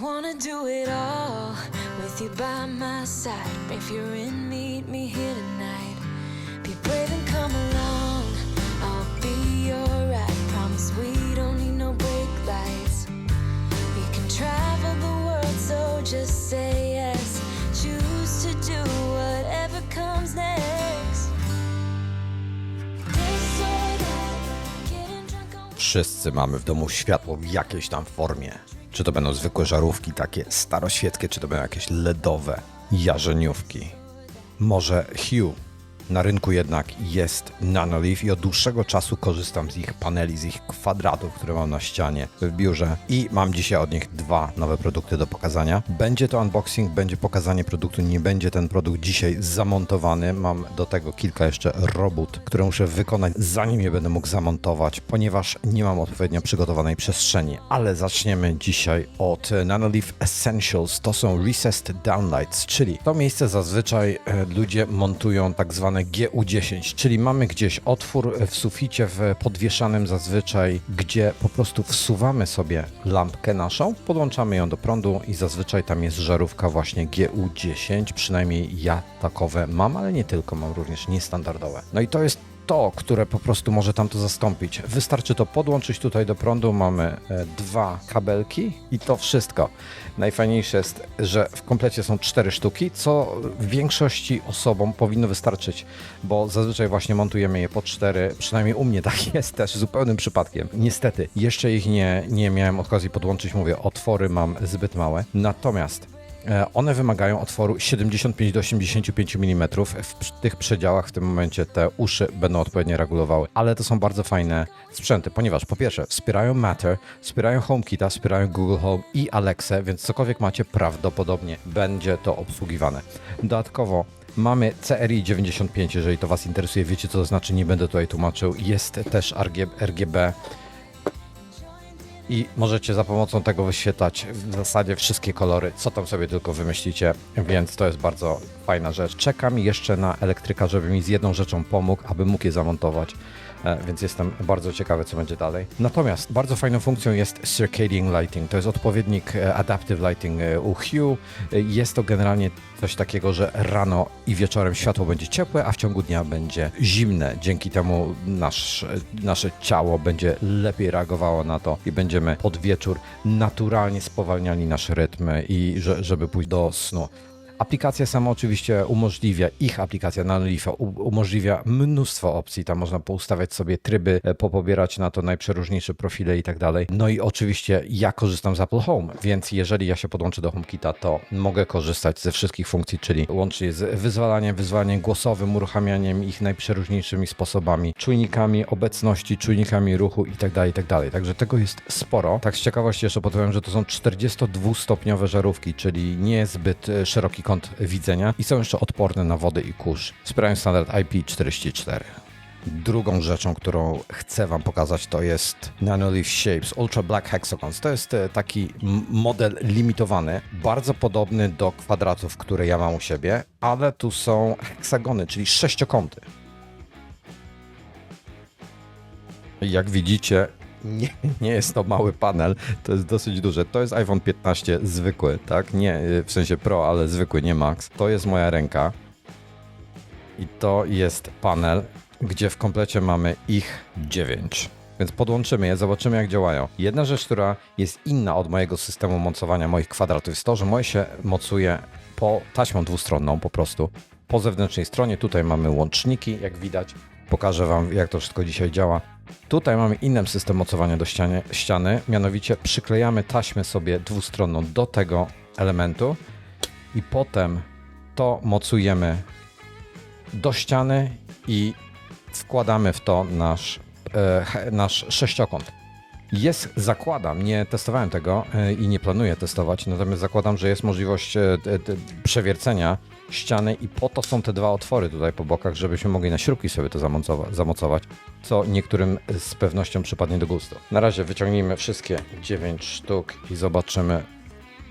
wanna do it all with you by my side. If you're in, meet me here tonight. Be brave and come along. I'll be ride. Promise we don't need no brake lights. We can travel the world, so just say yes. Choose to do whatever comes next. Wszyscy mamy w domu światło w jakiejś tam formie. Czy to będą zwykłe żarówki, takie staroświeckie, czy to będą jakieś LEDowe jarzeniówki. Może Hue. Na rynku jednak jest Nanoleaf i od dłuższego czasu korzystam z ich paneli, z ich kwadratów, które mam na ścianie w biurze i mam dzisiaj od nich dwa nowe produkty do pokazania. Będzie to unboxing, będzie pokazanie produktu, nie będzie ten produkt dzisiaj zamontowany. Mam do tego kilka jeszcze robót, które muszę wykonać zanim je będę mógł zamontować, ponieważ nie mam odpowiednio przygotowanej przestrzeni. Ale zaczniemy dzisiaj od Nanoleaf Essentials. To są Recessed Downlights, czyli to miejsce zazwyczaj e, ludzie montują tak zwane GU10, czyli mamy gdzieś otwór w suficie w podwieszanym zazwyczaj, gdzie po prostu wsuwamy sobie lampkę naszą, podłączamy ją do prądu i zazwyczaj tam jest żarówka właśnie GU10, przynajmniej ja takowe mam, ale nie tylko, mam również niestandardowe. No i to jest to, które po prostu może tam to zastąpić. Wystarczy to podłączyć tutaj do prądu. Mamy e, dwa kabelki i to wszystko. Najfajniejsze jest, że w komplecie są cztery sztuki, co w większości osobom powinno wystarczyć, bo zazwyczaj właśnie montujemy je po cztery. Przynajmniej u mnie tak jest też zupełnym przypadkiem. Niestety, jeszcze ich nie, nie miałem okazji podłączyć. Mówię, otwory mam zbyt małe. Natomiast One wymagają otworu 75 do 85 mm. W tych przedziałach w tym momencie te uszy będą odpowiednio regulowały. Ale to są bardzo fajne sprzęty, ponieważ po pierwsze wspierają Matter, wspierają HomeKita, wspierają Google Home i Alexa, więc cokolwiek macie prawdopodobnie będzie to obsługiwane. Dodatkowo Mamy CRI 95, jeżeli to Was interesuje, wiecie co to znaczy, nie będę tutaj tłumaczył. Jest też RGB i możecie za pomocą tego wyświetlać w zasadzie wszystkie kolory, co tam sobie tylko wymyślicie, więc to jest bardzo fajna rzecz. Czekam jeszcze na elektryka, żeby mi z jedną rzeczą pomógł, aby mógł je zamontować. E, Więc jestem bardzo ciekawy, co będzie dalej. Natomiast bardzo fajną funkcją jest Circadian Lighting. To jest odpowiednik e, Adaptive Lighting e, u Hue. Jest to generalnie coś takiego, że rano i wieczorem światło będzie ciepłe, a w ciągu dnia będzie zimne. Dzięki temu nasz, nasze ciało będzie lepiej reagowało na to i będziemy pod wieczór naturalnie spowalniali nasz rytm i że, żeby pójść do snu. Aplikacja sama oczywiście umożliwia, ich aplikacja u- umożliwia mnóstwo opcji. Tam można poustawiać sobie tryby, e, popobierać na to najprzeróżniejsze profile i tak dalej. No i oczywiście ja korzystam z Apple Home, więc jeżeli ja się podłączę do HomeKita, to mogę korzystać ze wszystkich funkcji, czyli łącznie z wyzwalaniem, wyzwalaniem głosowym, uruchamianiem ich najprzeróżniejszymi sposobami, czujnikami obecności, czujnikami ruchu i tak dalej, i tak dalej. Także tego jest sporo. Tak z ciekawości jeszcze podpowiem, że to są 42-stopniowe żarówki, czyli niezbyt e, szeroki kąt widzenia i są jeszcze odporne na wodę i kurz. Wspierają standard IP44. Drugą rzeczą, którą chcę Wam pokazać, to jest Nanoleaf Shapes Ultra Black Hexagons. To jest e, taki model limitowany, bardzo podobny do kwadratów, które ja mam u siebie, ale tu są heksagony, czyli sześciokąty. Jak widzicie, nie, nie jest to mały panel, to jest dosyć duże. To jest iPhone 15 zwykły, tak? Nie y, w sensie Pro, ale zwykły, nie Max. To jest moja ręka. I to jest panel, gdzie w komplecie mamy ich 9. Więc podłączymy je, zobaczymy jak działają. Jedna rzecz, która jest inna od mojego systemu mocowania moich kwadratów jest to, że moje się mocuje po taśmą dwustronną po prostu. Po zewnętrznej stronie tutaj mamy łączniki, jak widać. Pokażę Wam jak to wszystko dzisiaj działa. Tutaj mamy inny system mocowania do ściany, ściany, mianowicie przyklejamy taśmę sobie dwustronną do tego elementu i potem to mocujemy do ściany i wkładamy w to nasz, e, nasz sześciokąt. Jest, zakładam, nie testowałem tego e, i nie planuję testować, natomiast zakładam, że jest możliwość e, przewiercenia ściany i po to są te dwa otwory tutaj po bokach, żebyśmy mogli na śrubki sobie to zamocowa- zamocować, co niektórym z pewnością przypadnie do gustu. Na razie wyciągnijmy wszystkie 9 sztuk i zobaczymy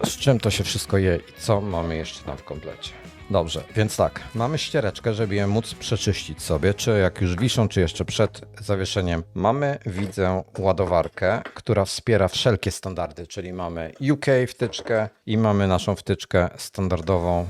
z czym to się wszystko je i co mamy jeszcze tam w komplecie. Dobrze, więc tak, mamy ściereczkę, żeby je móc przeczyścić sobie, czy jak już wiszą, czy jeszcze przed zawieszeniem. Mamy, widzę, ładowarkę, która wspiera wszelkie standardy, czyli mamy UK wtyczkę i mamy naszą wtyczkę standardową,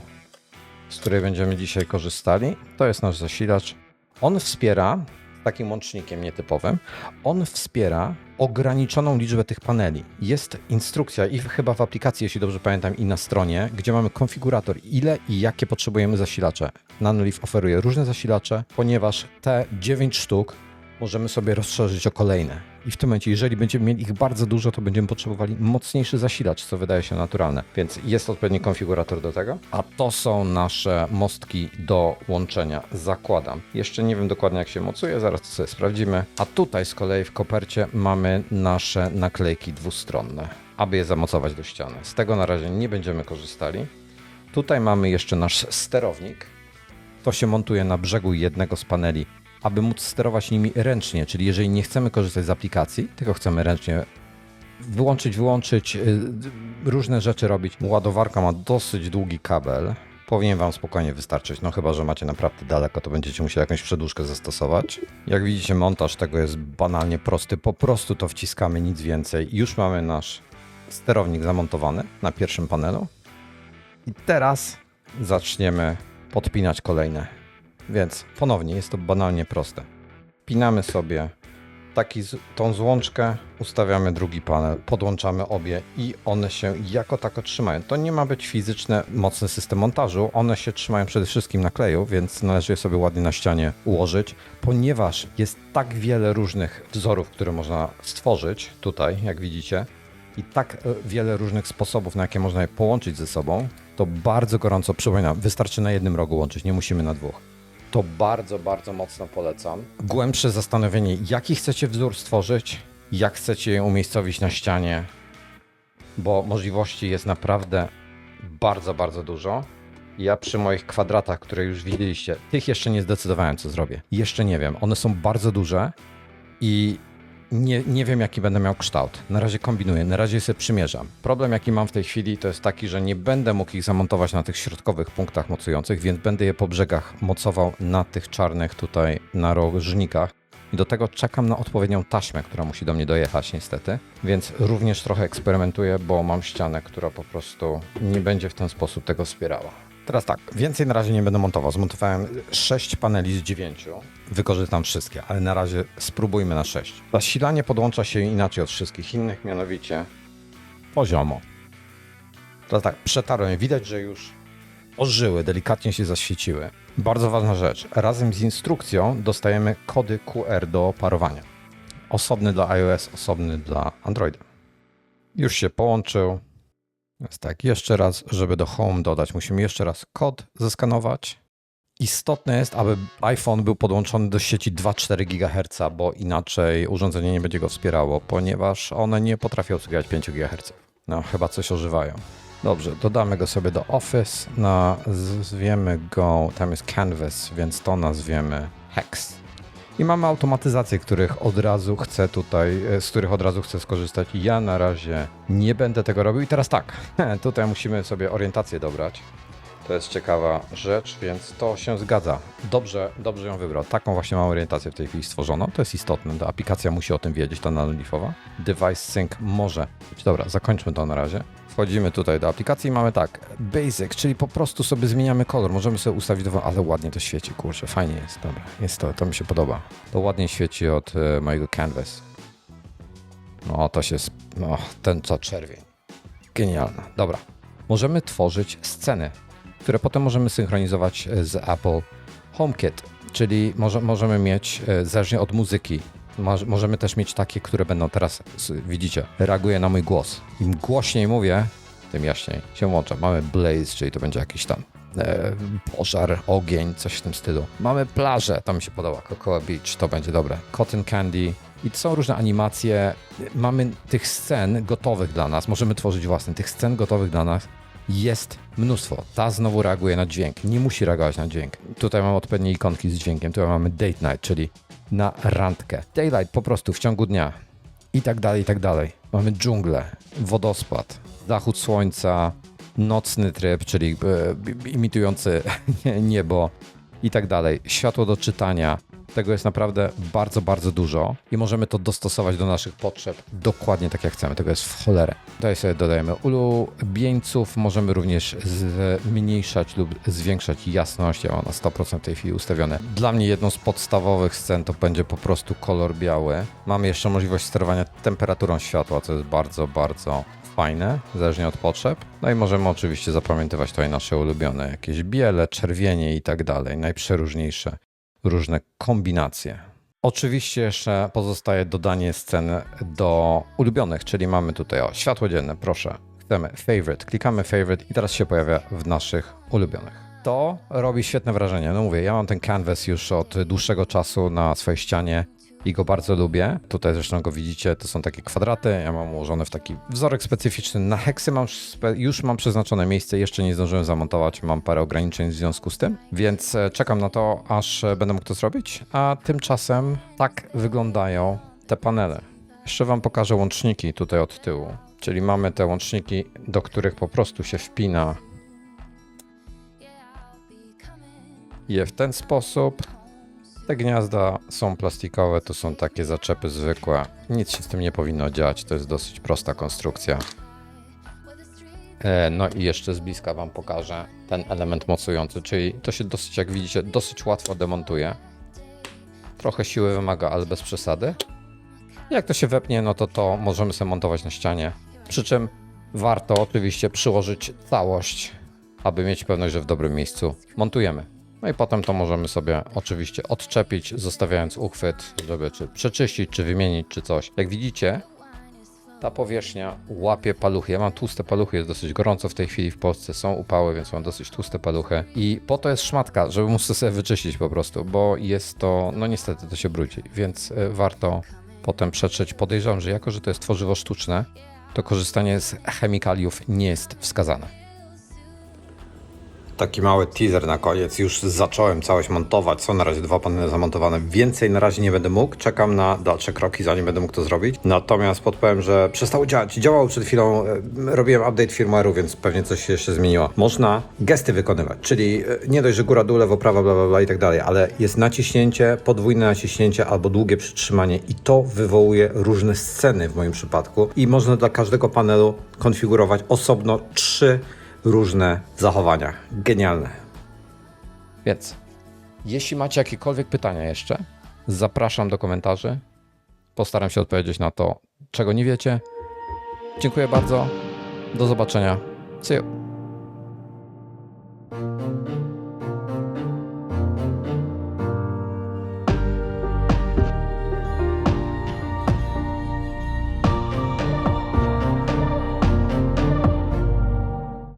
z której będziemy dzisiaj korzystali. To jest nasz zasilacz. On wspiera, takim łącznikiem nietypowym, on wspiera ograniczoną liczbę tych paneli. Jest instrukcja i chyba w aplikacji, jeśli dobrze pamiętam, i na stronie, gdzie mamy konfigurator, ile i jakie potrzebujemy zasilacze. Nanolive oferuje różne zasilacze, ponieważ te 9 sztuk możemy sobie rozszerzyć o kolejne. I w tym momencie, jeżeli będziemy mieli ich bardzo dużo, to będziemy potrzebowali mocniejszy zasilacz, co wydaje się naturalne. Więc jest odpowiedni konfigurator do tego. A to są nasze mostki do łączenia. Zakładam. Jeszcze nie wiem dokładnie, jak się mocuje, zaraz to sobie sprawdzimy. A tutaj z kolei w kopercie mamy nasze naklejki dwustronne, aby je zamocować do ściany. Z tego na razie nie będziemy korzystali. Tutaj mamy jeszcze nasz sterownik. To się montuje na brzegu jednego z paneli, aby móc sterować nimi ręcznie, czyli jeżeli nie chcemy korzystać z aplikacji, tylko chcemy ręcznie wyłączyć, wyłączyć, y, różne rzeczy robić. Ładowarka ma dosyć długi kabel. Powinien Wam spokojnie wystarczyć, no chyba, że macie naprawdę daleko, to będziecie musieli jakąś przedłużkę zastosować. Jak widzicie, montaż tego jest banalnie prosty, po prostu to wciskamy, nic więcej. Już mamy nasz sterownik zamontowany na pierwszym panelu. I teraz zaczniemy podpinać kolejne. Więc ponownie jest to banalnie proste. Pinamy sobie taki tą złączkę, ustawiamy drugi panel, podłączamy obie i one się jako tako trzymają. To nie ma być fizyczny, mocny system montażu. One się trzymają przede wszystkim na kleju, więc należy je sobie ładnie na ścianie ułożyć, ponieważ jest tak wiele różnych wzorów, które można stworzyć tutaj, jak widzicie, i tak e, wiele różnych sposobów, na jakie można je połączyć ze sobą, to bardzo gorąco przypominam, wystarczy na jednym rogu łączyć, nie musimy na dwóch. To bardzo, bardzo mocno polecam. Głębsze zastanowienie, jaki chcecie wzór stworzyć, jak chcecie je umiejscowić na ścianie, bo możliwości jest naprawdę bardzo, bardzo dużo. Ja przy moich kwadratach, które już widzieliście, tych jeszcze nie zdecydowałem, co zrobię. Jeszcze nie wiem. One są bardzo duże i nie, nie wiem, jaki będę miał kształt. Na razie kombinuję, na razie sobie przymierzam. Problem, jaki mam w tej chwili, to jest taki, że nie będę mógł ich zamontować na tych środkowych punktach mocujących, więc będę je po brzegach mocował na tych czarnych tutaj narożnikach. I do tego czekam na odpowiednią taśmę, która musi do mnie dojechać niestety. Więc również trochę eksperymentuję, bo mam ścianę, która po prostu nie będzie w ten sposób tego wspierała. Teraz tak, więcej na razie nie będę montował. Zmontowałem 6 paneli z 9. Wykorzystam wszystkie, ale na razie spróbujmy na 6. Zasilanie podłącza się inaczej od wszystkich innych, mianowicie poziomo. Teraz tak, przetarłem. Widać, że już ożyły, delikatnie się zaświeciły. Bardzo ważna rzecz. Razem z instrukcją dostajemy kody QR do parowania. Osobny dla iOS, osobny dla Androida. Już się połączył. Więc tak, jeszcze raz, żeby do Home dodać, musimy jeszcze raz kod zeskanować. Istotne jest, aby iPhone był podłączony do sieci 2,4 GHz, bo inaczej urządzenie nie będzie go wspierało, ponieważ one nie potrafią obsługiwać 5 GHz. No, chyba coś ożywają. Dobrze, dodamy go sobie do Office, nazwiemy go, tam jest Canvas, więc to nazwiemy Hex. I mamy automatyzacje, których od razu chcę tutaj, e, z których od razu chcę skorzystać. Ja na razie nie będę tego robił. I teraz tak, tutaj musimy sobie orientację dobrać. To jest ciekawa rzecz, więc to się zgadza. Dobrze, dobrze ją wybrał. Taką właśnie mam orientację w tej chwili stworzoną. To jest istotne. Ta aplikacja musi o tym wiedzieć, ta nanolifowa. Device Sync może być. Dobra, zakończmy to na razie. Wchodzimy tutaj do aplikacji i mamy tak, Basic, czyli po prostu sobie zmieniamy kolor. Możemy sobie ustawić dowolny, ale ładnie to świeci, kurczę, fajnie jest, dobra, jest to, to mi się podoba. To ładnie świeci od e, mojego Canvas. No, to się, no, ten co czerwień. Genialna, dobra. Możemy tworzyć sceny, które potem możemy synchronizować e, z Apple HomeKit, czyli może, możemy mieć, e, zależnie od muzyki, Moż- możemy też mieć takie, które będą teraz, widzicie, reaguje na mój głos. Im głośniej mówię, tym jaśniej się włącza. Mamy blaze, czyli to będzie jakiś tam e, pożar, ogień, coś w tym stylu. Mamy plażę, to mi się podoba, Cocoa Beach, to będzie dobre. Cotton Candy. I są różne animacje. Mamy tych scen gotowych dla nas, możemy tworzyć własne. Tych scen gotowych dla nas jest mnóstwo. Ta znowu reaguje na dźwięk. Nie musi reagować na dźwięk. Tutaj mamy odpowiednie ikonki z dźwiękiem. Tutaj mamy date night, czyli na randkę. Daylight po prostu w ciągu dnia. I tak dalej, i tak dalej. Mamy dżunglę, wodospad, zachód słońca, nocny tryb, czyli e, imitujący niebo i tak dalej. Światło do czytania. Tego jest naprawdę bardzo, bardzo dużo i możemy to dostosować do naszych potrzeb dokładnie tak jak chcemy. Tego jest w cholerę. Tutaj sobie dodajemy ulubieńców. Możemy również zmniejszać lub zwiększać jasność. Ja mam na 100% w tej chwili ustawione. Dla mnie jedną z podstawowych scen to będzie po prostu kolor biały. Mamy jeszcze możliwość sterowania temperaturą światła, co jest bardzo, bardzo fajne, zależnie od potrzeb. No i możemy oczywiście zapamiętywać tutaj nasze ulubione, jakieś biele, czerwienie i tak dalej, najprzeróżniejsze różne kombinacje. Oczywiście jeszcze pozostaje dodanie scen do ulubionych, czyli mamy tutaj o światło dzienne, proszę. Chcemy favorite, klikamy favorite i teraz się pojawia w naszych ulubionych. To robi świetne wrażenie. No mówię, ja mam ten canvas już od dłuższego czasu na swojej ścianie i go bardzo lubię. Tutaj zresztą go widzicie, to są takie kwadraty. Ja mam ułożone w taki wzorek specyficzny. Na heksy mam już mam przeznaczone miejsce, jeszcze nie zdążyłem zamontować, mam parę ograniczeń w związku z tym, więc e, czekam na to, aż e, będę mógł to zrobić. A tymczasem tak wyglądają te panele. Jeszcze Wam pokażę łączniki tutaj od tyłu. Czyli mamy te łączniki, do których po prostu się wpina je w ten sposób. Te gniazda są plastikowe, to są takie zaczepy zwykłe. Nic się z tym nie powinno dziać, to jest dosyć prosta konstrukcja. E, No i jeszcze z bliska Wam pokażę ten element mocujący, czyli to się dosyć, jak widzicie, dosyć łatwo demontuje. Trochę siły wymaga, ale bez przesady. Jak to się wepnie, no to to możemy sobie montować na ścianie. Przy czym warto oczywiście przyłożyć całość, aby mieć pewność, że w dobrym miejscu montujemy. No i potem to możemy sobie oczywiście odczepić, zostawiając uchwyt, żeby czy przeczyścić, czy wymienić, czy coś. Jak widzicie, ta powierzchnia łapie paluchy. Ja mam tłuste paluchy, jest dosyć gorąco w tej chwili w Polsce, są upały, więc mam dosyć tłuste paluchy. I po to jest szmatka, żeby to sobie wyczyścić po prostu, bo jest to, no niestety to się brudzi, więc y, warto potem przetrzeć. Podejrzewam, że jako, że to jest tworzywo sztuczne, to korzystanie z chemikaliów nie jest wskazane. Taki mały teaser na koniec. Już zacząłem całość montować. Są na razie dwa panele zamontowane. Więcej na razie nie będę mógł. Czekam na dalsze kroki, zanim będę mógł to zrobić. Natomiast podpowiem, że przestało działać. Działało przed chwilą. e, Robiłem update firmware'u, więc pewnie coś się jeszcze zmieniło. Można gesty wykonywać, czyli e, nie dość, że góra, dół, lewo, prawa, bla, bla, bla i tak dalej, ale jest naciśnięcie, podwójne naciśnięcie albo długie przytrzymanie i to wywołuje różne sceny w moim przypadku i można dla każdego panelu konfigurować osobno trzy różne zachowania. Genialne. Więc, jeśli macie jakiekolwiek pytania jeszcze, zapraszam do komentarzy. Postaram się odpowiedzieć na to, czego nie wiecie. Dziękuję bardzo. Do zobaczenia. See you.